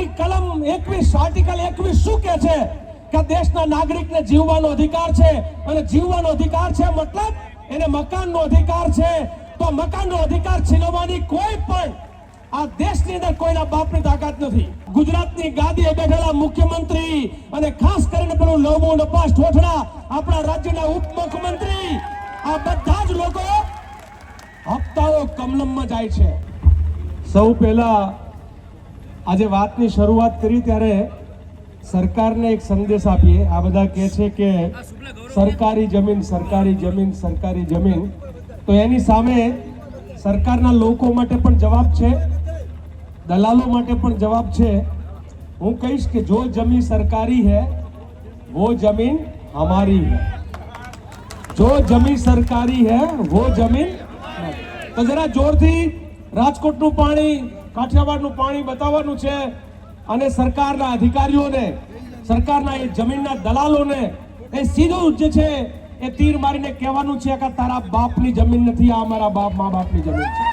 બંધારણની કલમ એકવીસ આર્ટિકલ એકવીસ શું કે છે? કે દેશના નાગરિકને જીવવાનો અધિકાર છે. અને જીવવાનો અધિકાર છે મતલબ એને મકાનનો અધિકાર છે. તો મકાનનો અધિકાર છીનવવાની કોઈ પણ આ દેશની અંદર કોઈના બાપની તાકાત નથી. ગુજરાતની ગાદીએ બેઠેલા મુખ્યમંત્રી અને ખાસ કરીને પેલું લોબો નપાસ ઠોઠડા આપણા રાજ્યના ઉપમુખ્યમંત્રી, આ બધા જ લોકો હપ્તાઓ કમલમમાં જાય છે. સૌ પહેલા આજે વાતની શરૂઆત કરી ત્યારે સરકારને એક સંદેશ આપીએ. આ બધા કહે છે કે સરકારી જમીન સરકારી જમીન સરકારી જમીન. તો એની સામે સરકારના લોકો માટે પણ જવાબ છે, દલાલો માટે પણ જવાબ છે. હું કહીશ કે જો જમીન સરકારી હે, વો જમીન અમારી હે. જો જમીન સરકારી હે, વો જમીન તો જરા જોરથી રાજકોટનું પાણી કાઠિયાવાડનું પાણી બતાવવાનું છે અને સરકારના અધિકારીઓને, સરકારના એ જમીનના દલાલોને એ સીધું જે છે એ તીર મારીને કહેવાનું છે કે તારા બાપની જમીન નથી, આ અમારા બાપ, મા બાપની જમીન છે.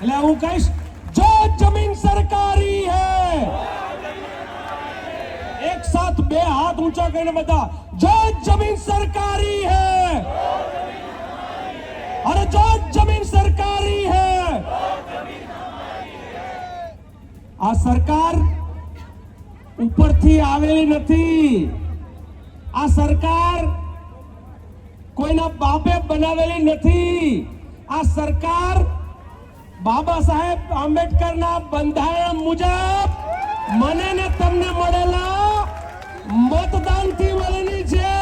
એટલે હું કહીશ, જો જમીન સરકારી હે, એક સાથ બે હાથ ઊંચા કરીને બધા, જો જમીન સરકારી હે, અરે જો જમીન સરકારી હે આ સરકાર ઉપરથી આવેલી નથી. આ સરકાર કોઈના બાપે બનાવેલી નથી. આ સરકાર બાબા સાહેબ આંબેડકરના બંધારણ મુજબ મને ને તમને મળેલા મતદાનથી મળેલી છે.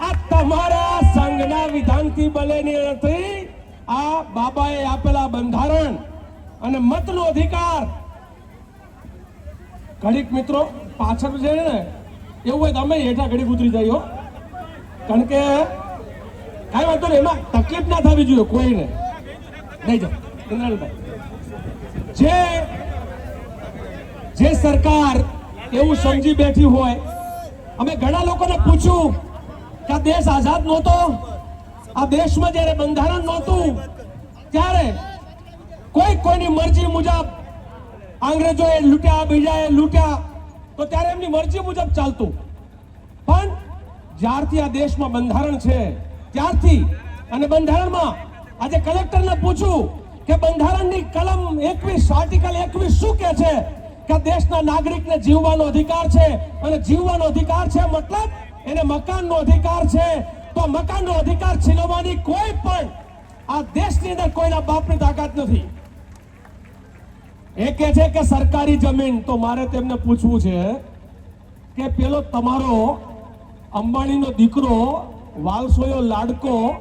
આ તમારા સંઘના વિધાનથી બનેલી નથી. આ બાબાએ આપેલા બંધારણ અને મતનો અધિકાર ઘડીક મિત્રો પાછળ છે ને, એવું હોય તમે હેઠા ઘડીક ઉતરી જાય કારણ કે કાંઈ વાંધો નહીં, એમાં તકલીફ ના થવી જોઈએ કોઈને. નહીં જાઓ ઇન્દ્રાણીભાઈ જે જે સરકાર એવું સમજી બેઠી હોય, અમે ઘણા લોકોને પૂછ્યું કે આ દેશ આઝાદ નહોતો, આ દેશમાં જ્યારે બંધારણ નહોતું, ત્યારે કોઈ કોઈની મરજી મુજબ અંગ્રેજોએ લૂંટ્યા બીજાએ લૂંટ્યા. તો ત્યારે એમની મરજી મુજબ ચાલતું. પણ જ્યારથી આ દેશમાં બંધારણ છે, ત્યારથી અને બંધારણમાં આજે કલેક્ટરને પૂછ્યું કે બંધારણની કલમ એકવીસ, આર્ટિકલ એકવીસ શું કે છે કે દેશના નાગરિકને જીવવાનો અધિકાર છે અને જીવવાનો અધિકાર છે મતલબ એને મકાનનો અધિકાર છે. તો મકાનનો અધિકાર છીનવવાની કોઈ પણ આ દેશની અંદર કોઈના બાપની તાકાત નથી. એ કહે છે કે સરકારી જમીન, તો મારે તેમને પૂછવું છે કે પેલો તમારો અંબાણીનો દીકરો વાલસોયો લાડકો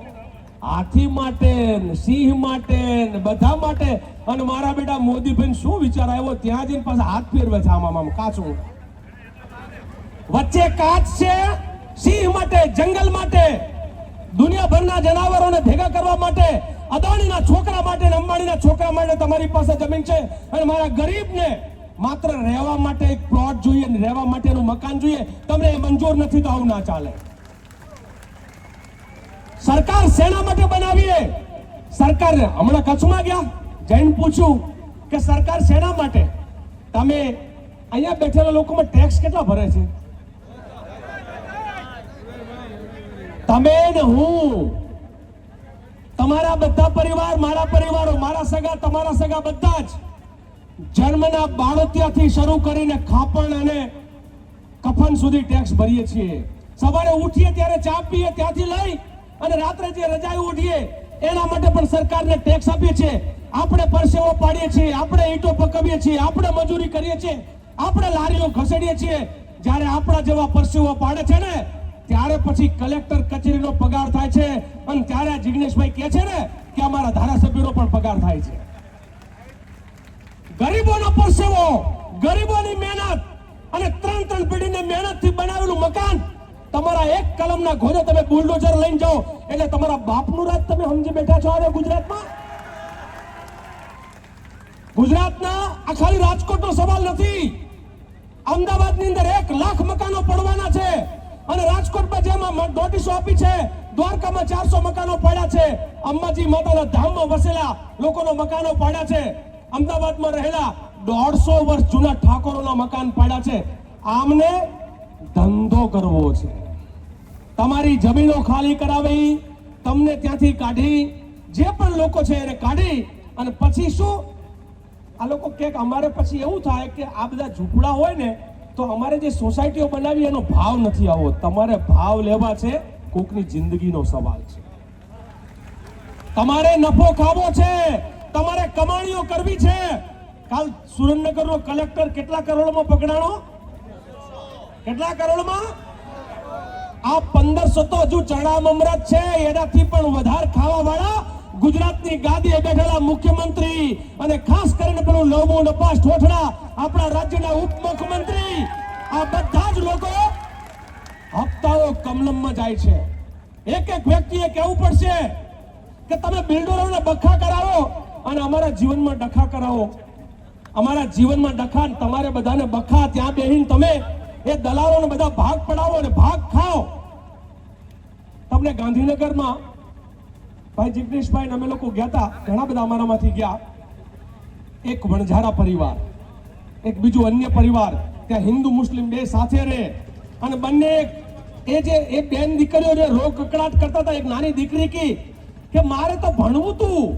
હાથી માટે સિંહ માટે બધા માટે. અને મારા બેટા મોદીભાઈ શું વિચાર આવ્યો? ત્યાં જઈને પાછા હાથ ફેરવે છે આમાં આમ, કાચું. વચ્ચે કાચ છે, સિંહ માટે, જંગલ માટે. દુનિયાભરના જનાવરોને ભેગા કરવા માટે. અદાણીના છોકરા માટે અંબાણીના છોકરા માટે તમારી પાસે જમીન છે. અને મારા ગરીબને માત્ર રહેવા માટે એક પ્લોટ જોઈએ અને રહેવા માટેનું મકાન જોઈએ. તમને એ મંજૂર નથી તો આવું ના ચાલે. સરકાર શેના માટે બનાવીએ. સરકાર હમણાં કચ્છમાં ગયા. જઈને પૂછ્યું કે સરકાર શેના માટે તમે અહીંયા બેઠેલા લોકોમાં ટેક્સ કેટલા ભરે છે? તમે ને હું તમારા બધા પરિવાર, મારા પરિવારો, મારા સગા, તમારા સગા બધા જ જન્મના બાળોતિયાથી શરૂ કરીને ખાપણ અને કફન સુધી ટેક્સ ભરીએ છીએ. સવારે ઉઠીએ ત્યારે ચા પીએ, ત્યાંથી લઈ અને રાત્રે જે રજાઈ ઉઠીએ, એના માટે પણ સરકારને ટેક્સ આપીએ છીએ. આપણે પરસેવો પાડીએ છીએ, આપણે ઈંટો પકવીએ છીએ, આપણે મજૂરી કરીએ છીએ, આપણે લારીઓ ખસેડીએ છીએ. જ્યારે આપણા જેવા પરસેવો પાડે છે ને ત્યારે પછી કલેક્ટર કચેરીનો પગાર થાય છે. અને ત્યારે જિગ્નેશભાઈ કહે છે ને કે અમારા ધારાસભ્યોનો પણ પગાર થાય છે. ગરીબોનો પરસેવો, ગરીબોની મહેનત અને ત્રણ ત્રણ પેઢીની મહેનતથી બનાવેલું મકાન, તમારા એક કલમના ઘોડે તમે બુલડોઝર લઈને જાઓ. એટલે તમારા બાપનું રાજ તમે સમજી બેઠા છો હવે ગુજરાતમાં? ગુજરાતના આ ખાલી રાજકોટનો સવાલ નથી. અમદાવાદની અંદર એક લાખ મકાનો પડવાના છે. રાજકોટમાં નોટિસો આપી છે, દ્વારકામાં ચારસો મકાનો પડ્યા છે. અંબાજી માતાના ધામમાં વસેલા લોકોનો મકાનો પડ્યા છે. અમદાવાદમાં રહેલા દોઢસો વર્ષ જૂના ઠાકોરોના મકાન પાડ્યા છે. આમને ધંધો કરવો છે. તમારી જમીનો ખાલી કરાવી, તમને ત્યાંથી કાઢી, જે પણ લોકો છે એને કાઢી અને પછી શું? આ લોકો કે અમારે પછી એવું થાય કે આ બધા ઝૂંપડા હોય ને તો અમારે જે સોસાયટીઓ બનાવી એનો ભાવ નથી આવો. તમારે ભાવ લેવા છે, કોકની જિંદગીનો સવાલ છે. તમારે નફો ખાવો છે, તમારે કમાણીઓ કરવી છે. કાલ સુરેન્દ્રનગરનો કલેક્ટર કેટલા કરોડમાં પકડાણો? કેટલા કરોડમાં? આ પંદરસો તો હજુ ચણા મમરત છે, એનાથી પણ વધારે ખાવા વાળા ગુજરાતની ગાદીએ બેઠેલા મુખ્યમંત્રી અને ખાસ કરીને પેલું નવમો નપાસ ઠોઠડા આપણા રાજ્યના ઉપમુખ્યમંત્રી, આ બધા જ લોકો હપ્તાઓ કમલમમાં જાય છે. એક એક વ્યક્તિએ કહેવું પડશે કે તમે બિલ્ડરોને બખા કરાવો અને અમારા જીવનમાં ડખા કરાવો. અમારા જીવનમાં ડખા તમારે બધાને બખા, ત્યાં બેહીને તમે એ દલાલોને બધા ભાગ પડાવો અને ભાગ ખાઓ. તમને ગાંધીનગરમાં ભાઈ જિગ્નેશભાઈ અમે લોકો ગયા હતા ઘણા બધા અમારામાંથી ગયા. એક વણઝારા પરિવાર, એક બીજું અન્ય પરિવાર, ત્યાં હિન્દુ મુસ્લિમ બે સાથે રહે. અને બંને એ જે એ બેન દીકરીઓ જે રોગ કકડાટ કરતા હતા, એક નાની દીકરી કી, કે મારે તો ભણવું તું,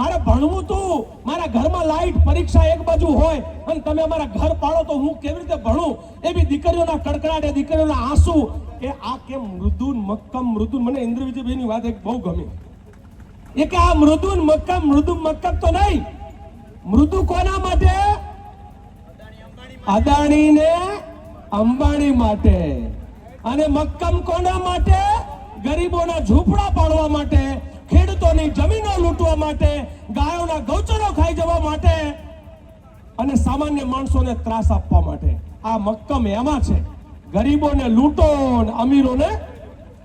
મારે ભણવું તું, મારા ઘરમાં લાઈટ પરીક્ષા એક બાજુ હોય, અને તમે અમારા ઘર પાડો તો હું કેવી રીતે ભણું? એ બી દીકરીઓના કડકડાટ એ દીકરીઓના આંસુ એ આ કેમ મૃદુન મક્કમ મૃદુન, મને ઇન્દ્રવિજયભાઈની વાત એક બહુ ગમી. એ કે આ મૃદુન મક્કમ, મૃદુ મક્કમ તો નહીં. મૃદુ કોના માટે? અદાણી ને અંબાણી માટે. અને મક્કમ કોના માટે? ગરીબોના ઝૂંપડા પાડવા માટે, ખેડૂતોની જમીનો લૂંટવા માટે, ગાયોના ગૌચરો ખાઈ જવા માટે અને સામાન્ય માણસોને ત્રાસ આપવા માટે. આ મક્કમ એમાં છે. ગરીબોને લૂંટો અમીરોને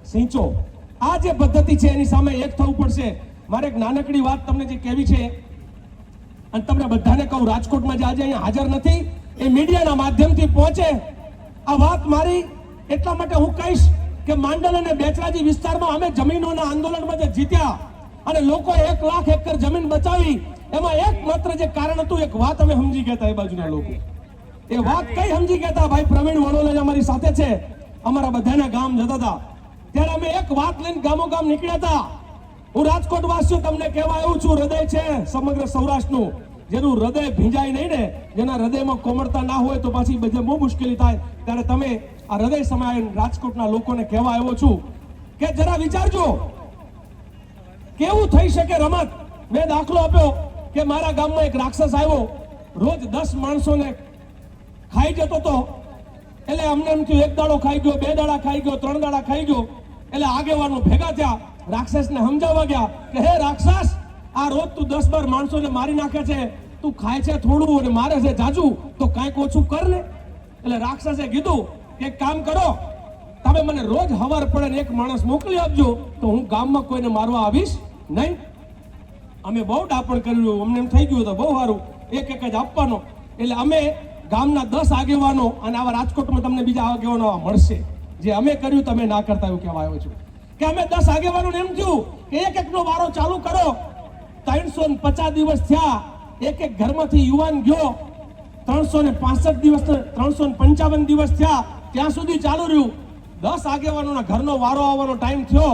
સિંચો. આ જે પદ્ધતિ છે એની સામે એક થવું પડશે. મારે એક નાનકડી વાત તમને જે કહેવી છે, અને તમને બધાને કહું, રાજકોટમાં જે આજે અહીંયા હાજર નથી, એ મીડિયાના માધ્યમથી પહોંચે. આ વાત મારી એટલા માટે હું કહીશ કે માંડલ અને બેચરાજી વિસ્તારમાં અમે જમીનોના આંદોલનમાં જે જીત્યા અને લોકો એક લાખ એકર જમીન બચાવી, એમાં એક માત્ર જે કારણ હતું, એક વાત અમે સમજી ગયા હતા એ બાજુના લોકો. એ વાત કઈ સમજી ગયા હતા? ભાઈ પ્રવીણ વડોલે અમારી સાથે છે. અમારા બધાના ગામ જતા હતા. ત્યારે અમે એક વાત લઈને ગામો ગામ નીકળ્યા હતા. હું રાજકોટ વાસીઓ તમને કહેવા આવ્યું છું, હૃદય છે સમગ્ર સૌરાષ્ટ્રનું. જેનું હૃદય ભીંજાય નહીં ને, જેના હૃદયમાં કોમળતા ના હોય તો પાછી બધે બહુ મુશ્કેલી થાય. ત્યારે તમે આ હૃદય સમાય રાજકોટના લોકોને કહેવા આવ્યો છું કે જરા વિચારજો, કેવું થઈ શકે રમત? મેં દાખલો આપ્યો કે મારા ગામમાં એક રાક્ષસ આવ્યો, રોજ દસ માણસોને ખાઈ જતો તો, એટલે અમને એમ થયું, એક દાડો ખાઈ ગયો, બે દાડા ખાઈ ગયો, ત્રણ દાડા ખાઈ ગયો, એટલે આગેવાનો ભેગા થયા. રાક્ષસને સમજાવવા ગયા કે, હે રાક્ષસ, આ રોજ તું દસ બાર માણસોને મારી નાખે છે. તું ખાય છે થોડું અને મારે છે જાજુ. તો કાંઈક ઓછું કર ને. એટલે રાક્ષસે કીધું કે, એક કામ કરો. તમે મને રોજ હવાર પડે ને એક માણસ મોકલી આપજો, તો હું ગામમાં કોઈને મારવા આવીશ નહીં. અમે બહુ ડાપણ કર્યું. અમને એમ થઈ ગયું તો બહુ સારું. એક એક જ આપવાનો. એટલે અમે ગામના દસ આગેવાનો અને આવા રાજકોટમાં તમને બીજા આગેવાનો મળશે. જે અમે કર્યું, તમે ના કરતા એવું કહેવાયો છું. કે અમે દસ આગેવાનોને એમ થયું કે એક એકનો વારો ચાલુ કરો. ત્રણસો ને પચાસ દિવસ થયા, એક એક ઘરમાંથી યુવાન ગયો. ત્રણસો ને પાસઠ દિવસ, ત્રણસો ને પંચાવન દિવસ થયા, ત્યાં સુધી ચાલુ રહ્યું. દસ આગેવાનોના ઘરનો વારો આવવાનો ટાઈમ થયો.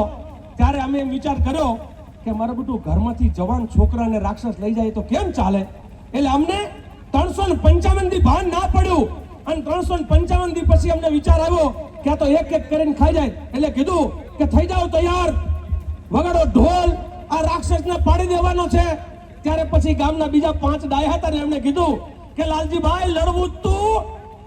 ત્યારે અમે એમ વિચાર કર્યો કે મારે બધું ઘરમાંથી જવાન છોકરાને રાક્ષસ લઈ જાય તો કેમ ચાલે? એટલે અમને ત્રણસો ને પંચાવનથી ભાન ના પડ્યું. અને ત્રણસો ને પંચાવનથી પછી અમને વિચાર આવ્યો કે આ તો એક એક કરીને ખાઈ જાય. એટલે કીધું કે થઈ જાઓ તૈયાર. વગાડો ઢોલ. આ રાક્ષસને પાડી દેવાનો છે. ત્યારે પછી ગામના બીજા પાંચ ડાય હતા ને એમણે કીધું કે લાલજીભાઈ, લડવું તું.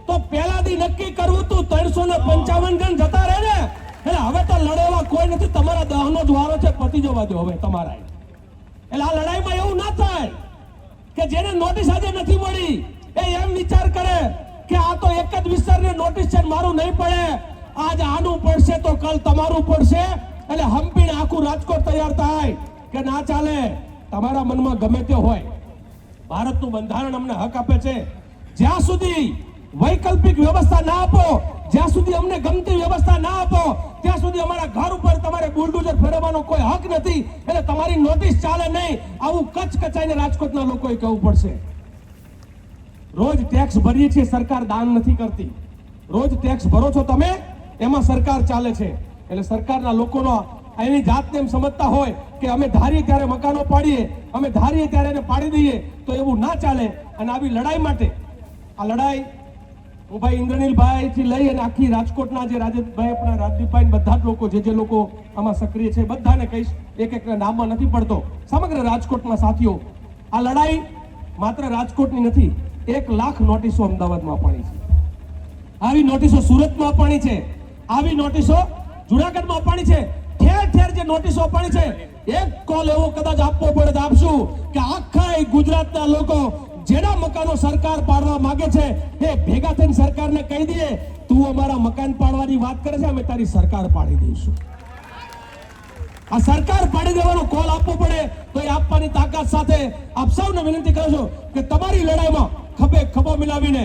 તો પહેલાથી નક્કી કરવું તું, ત્રણસો ને પંચાવન જણ જતા રહે ને. એટલે હવે તો લડેવા કોઈ નથી. તમારા દહનો જ વારો છે, પતી જવા દો હવે તમારા એટલે આ લડાઈમાં એવું ના થાય કે જેને નોટિસ આજે નથી મળી, એ એમ વિચાર કરે કે આ તો એક જ વિસ્તારની નોટિસ છે મારું નહીં પડે. આજ આનું પડશે તો કાલ તમારું પડશે. એટલે હંપીને આખું રાજકોટ તૈયાર થાય કે ના ચાલે, તમારા મનમાં ગમે તે હોય. ભારતનું બંધારણ અમને હક આપે છે. જ્યાં સુધી વૈકલ્પિક વ્યવસ્થા ના આપો, જ્યાં સુધી અમને ગમતી વ્યવસ્થા ના આપો, ત્યાં સુધી અમારા ઘર ઉપર તમારે બુલડોઝર ફેરવવાનો કોઈ હક નથી. એટલે તમારી નોટિસ ચાલે નહીં. આવું કચ્છ કચાઈને રાજકોટના લોકોએ કહેવું પડશે. રોજ ટેક્સ ભરીએ છીએ, સરકાર દાન નથી કરતી. રોજ ટેક્સ ભરો છો તમે એમાં સરકાર ચાલે છે. એટલે સરકારના લોકોનો એની જાતને એમ સમજતા હોય કે અમે ધારીએ ત્યારે મકાનો પાડીએ, અમે ધારીએ ત્યારે એને પાડી દઈએ, તો એવું ના ચાલે. અને આવી લડાઈ માટે, આ લડાઈ હું ભાઈ ઇન્દ્રનીલભાઈથી લઈ અને આખી રાજકોટના જે રાજેશભાઈ, આપણા રાજદીપભાઈ બધા જ લોકો, જે જે લોકો આમાં સક્રિય છે, બધાને કહીશ, એક એકને નામમાં નથી પડતો. સમગ્ર રાજકોટના સાથીઓ, આ લડાઈ માત્ર રાજકોટની નથી, એક લાખ નોટિસો અમદાવાદમાં અપાણી છે. આવી નોટિસો સુરતમાં અપાણી છે. આવી નોટિસો જુનાગઢમાં અપાણી છે. ઠેર ઠેર જે નોટિસો અપાણી છે, એક કોલ એવો કદાચ આપવો પડે તો આપશું કે આખા ગુજરાતના લોકો જેના મકાનો સરકાર પાડવા માંગે છે, એ ભેગા થઈને સરકારને કહી દઈએ, તું અમારા મકાન પાડવાની વાત કરે છે, અમે તારી સરકાર પાડી દઈશું. આ સરકાર પાડી દેવાનો કોલ આપવો પડે, તો એ આપવાની તાકાત સાથે આપ સૌને વિનંતી કરું છું કે તમારી લડાઈમાં ખભે ખભો મિલાવીને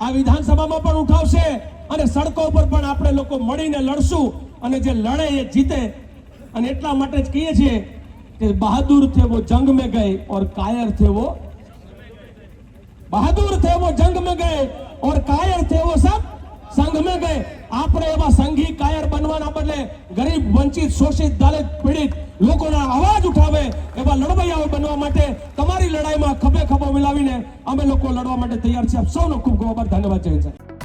આ વિધાનસભામાં પણ ઉઠાવશે. અને સડકો પર પણ આપણે લોકો મળીને લડશું. અને જે લડે એ જીતે, અને એટલા માટે જ કહીએ છીએ કે બહાદુર થે વો જંગ મેં ગયે ઓર કાયર થે વો બહાદુર થે વો જંગ મેં ગયે ઓર કાયર થે વો સબ સંઘ મેં ગયે. આપણે એવા સંઘી કાયર બનવાના બદલે ગરીબ, વંચિત, શોષિત, દલિત, પીડિત લોકોના અવાજ ઉઠાવે એવા લડવૈયાઓ બનવા માટે તમારી લડાઈમાં ખભે ખભો મિલાવીને અમે લોકો લડવા માટે તૈયાર છીએ. આપ સૌનો ખૂબ ખૂબ આભાર. ધન્યવાદ, જય